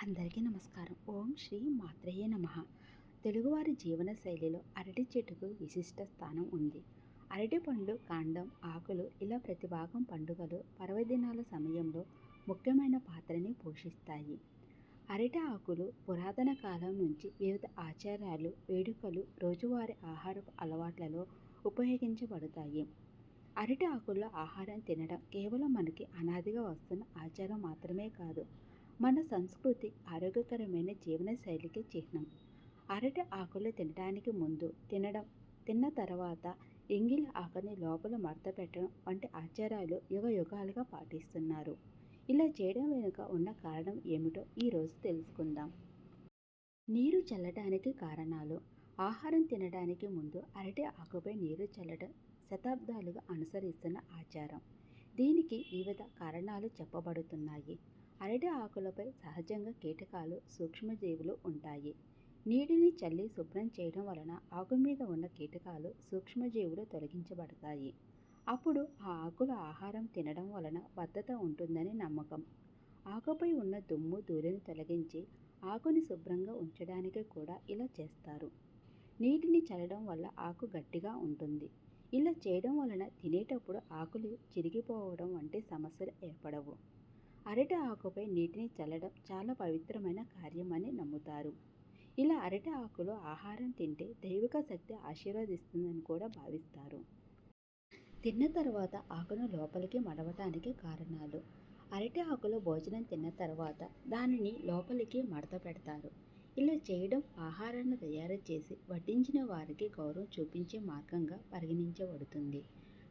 అందరికీ నమస్కారం. ఓం శ్రీ మాత్రయ్య నమ. తెలుగువారి జీవన శైలిలో అరటి చెట్టుకు విశిష్ట స్థానం ఉంది. అరటి పండ్లు కాండం ఆకులు ఇలా ప్రతి భాగం పండుగలు పర్వదినాల సమయంలో ముఖ్యమైన పాత్రని పోషిస్తాయి. అరటి ఆకులు పురాతన కాలం నుంచి వివిధ ఆచారాలు వేడుకలు రోజువారీ ఆహారపు అలవాట్లలో ఉపయోగించబడతాయి. అరటి ఆకుల్లో ఆహారం తినడం కేవలం మనకి అనాదిగా వస్తున్న ఆచారం మాత్రమే కాదు. మన సంస్కృతి ఆరోగ్యకరమైన జీవనశైలికి చిహ్నం. అరటి ఆకులు తినడానికి ముందు తినడం తిన్న తర్వాత ఎంగిలి ఆకుని లోపల మడత పెట్టడం వంటి ఆచారాలు యుగ యుగాలుగా పాటిస్తున్నారు. ఇలా చేయడం వెనుక ఉన్న కారణం ఏమిటో ఈరోజు తెలుసుకుందాం. నీరు చల్లడానికి కారణాలు. ఆహారం తినడానికి ముందు అరటి ఆకుపై నీరు చల్లడం శతాబ్దాలుగా అనుసరిస్తున్న ఆచారం. దీనికి వివిధ కారణాలు చెప్పబడుతున్నాయి. అరటి ఆకులపై సహజంగా కీటకాలు సూక్ష్మజీవులు ఉంటాయి. నీటిని చల్లి శుభ్రం చేయడం వలన ఆకు మీద ఉన్న కీటకాలు సూక్ష్మజీవులు తొలగించబడతాయి. అప్పుడు ఆ ఆకుల ఆహారం తినడం వలన భద్రత ఉంటుందని నమ్మకం. ఆకుపై ఉన్న దుమ్ము ధూళిని తొలగించి ఆకుని శుభ్రంగా ఉంచడానికి కూడా ఇలా చేస్తారు. నీటిని చల్లడం వల్ల ఆకు గట్టిగా ఉంటుంది. ఇలా చేయడం వలన తినేటప్పుడు ఆకులు చిరిగిపోవడం వంటి సమస్యలు ఏర్పడవు. అరటి ఆకుపై నీటిని చల్లడం చాలా పవిత్రమైన కార్యమని నమ్ముతారు. ఇలా అరటి ఆకులో ఆహారం తింటే దైవిక శక్తి ఆశీర్వదిస్తుందని కూడా భావిస్తారు. తిన్న తర్వాత ఆకును లోపలికి మడవటానికి కారణాలు. అరటి ఆకులో భోజనం తిన్న తర్వాత దానిని లోపలికి మడత పెడతారు. ఇలా చేయడం ఆహారాన్ని తయారు చేసి వడ్డించిన వారికి గౌరవం చూపించే మార్గంగా పరిగణించబడుతుంది.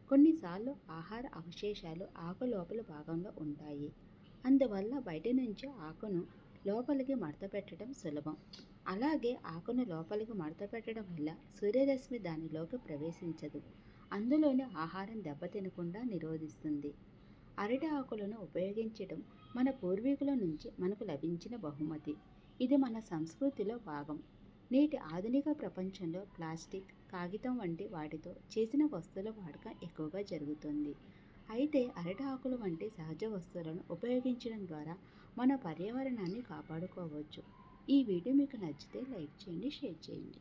కొన్నిసార్లు ఆహార అవశేషాలు ఆకు లోపల భాగంలో ఉంటాయి. అందువల్ల బయట నుంచి ఆకును లోపలికి మడత పెట్టడం సులభం. అలాగే ఆకును లోపలికి మడత పెట్టడం వల్ల సూర్యరశ్మి దానిలోకి ప్రవేశించదు. అందులోని ఆహారం దెబ్బతినకుండా నిరోధిస్తుంది. అరటి ఆకులను ఉపయోగించడం మన పూర్వీకుల నుంచి మనకు లభించిన బహుమతి. ఇది మన సంస్కృతిలో భాగం. నేటి ఆధునిక ప్రపంచంలో ప్లాస్టిక్ కాగితం వంటి వాటితో చేసిన వస్తువుల వాడకం ఎక్కువగా జరుగుతుంది. అయితే అరటి ఆకులు వంటి సహజ వస్తువులను ఉపయోగించడం ద్వారా మన పర్యావరణాన్ని కాపాడుకోవచ్చు. ఈ వీడియో మీకు నచ్చితే లైక్ చేయండి షేర్ చేయండి.